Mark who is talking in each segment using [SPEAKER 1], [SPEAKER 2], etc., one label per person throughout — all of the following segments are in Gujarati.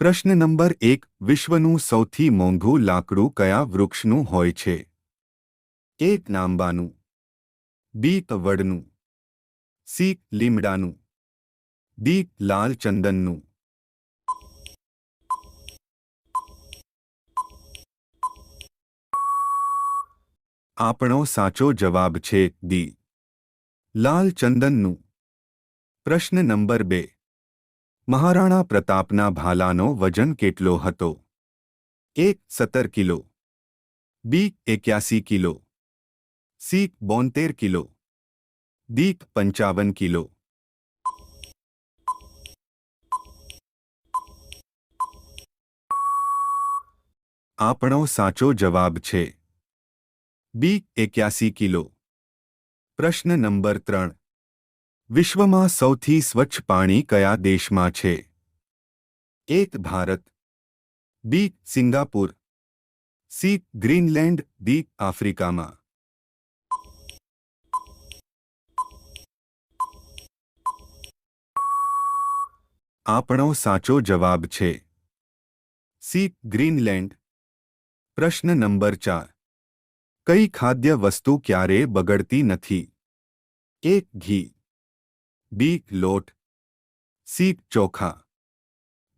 [SPEAKER 1] પ્રશ્ન નંબર એક, વિશ્વનું સૌથી મોંઘું લાકડું કયા વૃક્ષનું હોય છે? એક નાંબાનું બી વડનું સી, લીમડાનું. દી લાલ ચંદનનું આપણો સાચો જવાબ છે દી લાલ ચંદનનું પ્રશ્ન નંબર બે મહારાણા પ્રતાપના ભાલાનો વજન કેટલો હતો? એક સત્તર કિલો. બી એક્યાસી કિલો. સી બોતેર કિલો. ડી પંચાવન કિલો. આપણો સાચો જવાબ છે. બી એક્યાસી કિલો. પ્રશ્ન નંબર ત્રણ. વિશ્વમાં સૌથી સ્વચ્છ પાણી કયા દેશમાં છે? એક Bharat, B Singapore, C Greenland, D આફ્રિકામાં. આપણો સાચો જવાબ છે સી ગ્રીનલેન્ડ. પ્રશ્ન નંબર ચાર. કઈ ખાદ્ય વસ્તુ ક્યારે બગડતી નથી? એક ઘી. બી લોટ સી ચોખા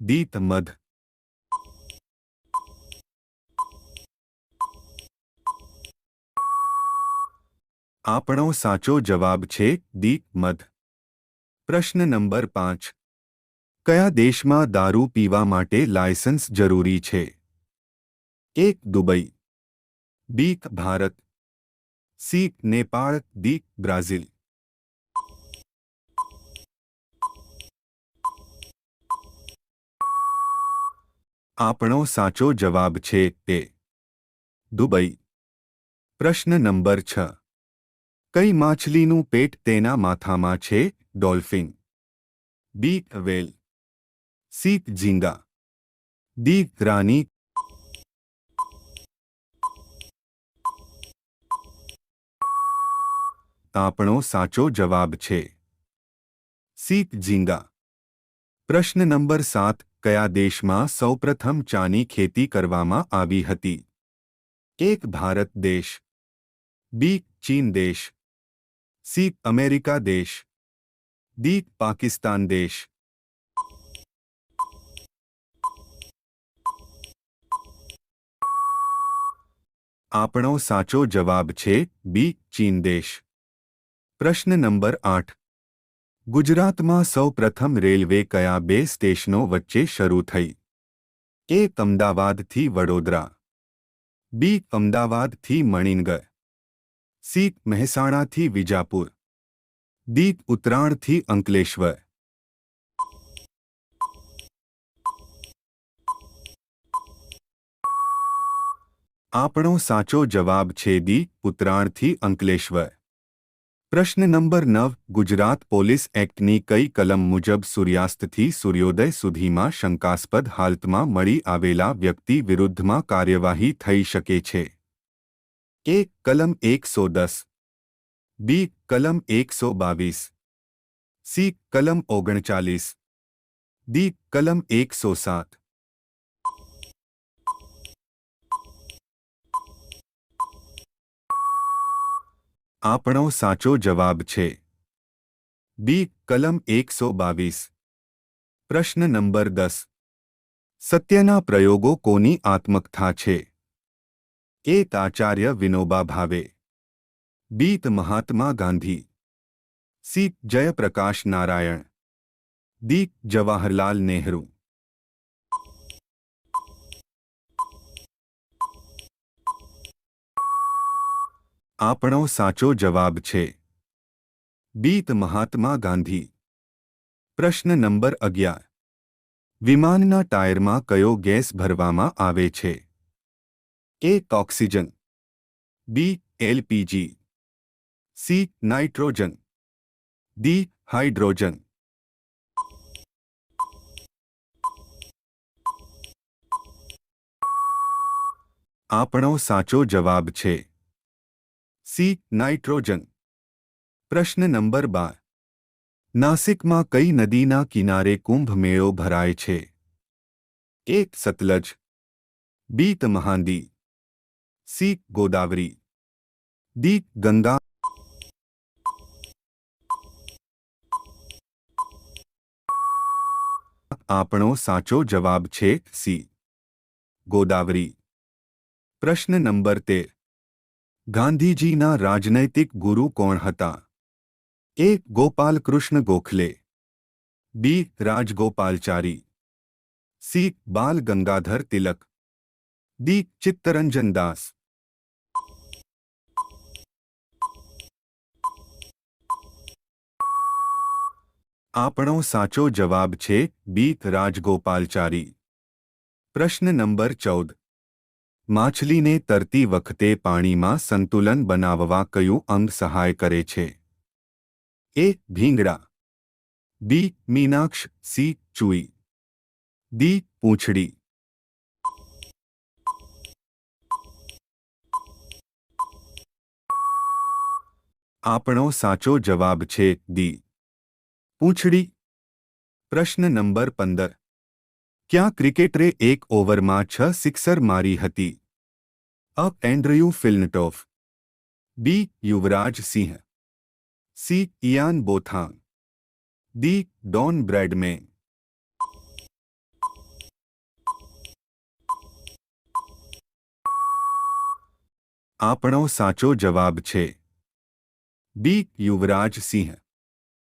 [SPEAKER 1] ડી મધ આપણો સાચો જવાબ છે ડી મધ પ્રશ્ન નંબર પાંચ કયા દેશમાં દારૂ પીવા માટે લાયસન્સ જરૂરી છે એક Dubai B Bharat C Nepal D Brazil આપણો સાચો જવાબ છે એ દુબઈ. પ્રશ્ન નંબર છ. કઈ માછલીનું પેટ તેના માથામાં છે? ડોલ્ફિન. B whale. સી ઝીંગા. ડી રાની. આપણો સાચો જવાબ છે. સી ઝીંગા. પ્રશ્ન નંબર સાત. કયા દેશમાં સૌપ્રથમ ચાની ખેતી કરવામાં આવી હતી? એક, ભારત દેશ. બી, ચીન દેશ. સી, અમેરિકા દેશ. ડી, પાકિસ્તાન દેશ. આપણો સાચો જવાબ છે બી, ચીન દેશ. પ્રશ્ન નંબર આઠ. ગુજરાતમાં સૌપ્રથમ રેલવે કયા બે સ્ટેશનો વચ્ચે શરૂ થઈ? એ અમદાવાદથી વડોદરા. બી અમદાવાદથી મણિનગર. સી મહેસાણાથી વિજાપુર. ડી ઉત્તરાણથી અંકલેશ્વર. આપણો સાચો જવાબ છે દી ઉત્તરાણથી અંકલેશ્વર. પ્રશ્ન નંબર નવ, ગુજરાત પોલીસ એક્ટની કઈ કલમ મુજબ સૂર્યાસ્તથી સૂર્યોદય સુધીમાં શંકાસ્પદ હાલતમાં મળી આવેલા વ્યક્તિ વિરુદ્ધમાં કાર્યવાહી થઈ શકે છે? એ કલમ એકસો દસ. બી, કલમ એકસો બાવીસ. સી, કલમ ઓગણચાલીસ. દી કલમ એકસો સાત. આપણો સાચો જવાબ છે. બી કલમ એકસો બાવીસ. પ્રશ્ન નંબર દસ. સત્યના પ્રયોગો કોની આત્મકથા છે? A, Acharya Vinoba Bhave. B Mahatma Gandhi. C, Jayaprakash Narayan. D Jawaharlal Nehru. આપણો સાચો જવાબ છે. બીત મહાત્મા ગાંધી. પ્રશ્ન નંબર અગિયાર. વિમાનના ટાયરમાં કયો ગેસ ભરવામાં આવે છે? A oxygen. B LPG. C nitrogen. D hydrogen. આપણો સાચો જવાબ છે. C, nitrogen. પ્રશ્ન નંબર બાર. નાસિકમાં કઈ નદીના કિનારે કુંભ મેળો ભરાય છે? એક સતલજ. બી, તમહાંદી. સી, ગોદાવરી. દી ગંગા. આપણો સાચો જવાબ છે સી, ગોદાવરી. પ્રશ્ન નંબર તેર. ગાંધીજીના રાજનૈતિક ગુરુ કોણ હતા? A Gopalkrishna Gokhale. B Rajagopalachari. C Bal Gangadhar Tilak. D ચિત્તરંજન દાસ. આપણો સાચો જવાબ છે બી રાજગોપાલચારી. પ્રશ્ન નંબર ચૌદ. માછલીને તરતી વખતે પાણીમાં સંતુલન બનાવવા કયું અંગ સહાય કરે છે? એ, ભીંગડા. બી, મીનાક્ષ. સી, ચૂઈ. દી પૂંછડી. આપણો સાચો જવાબ છે દી પૂંછડી. પ્રશ્ન નંબર પંદર. ક્યાં ક્રિકેટરે એક ઓવરમાં છ સિક્સર મારી હતી A Andrew Flintoff B Yuvraj Singh C Ian Botham D Don Bradman આપણો સાચો જવાબ છે બી યુવરાજ સિંહ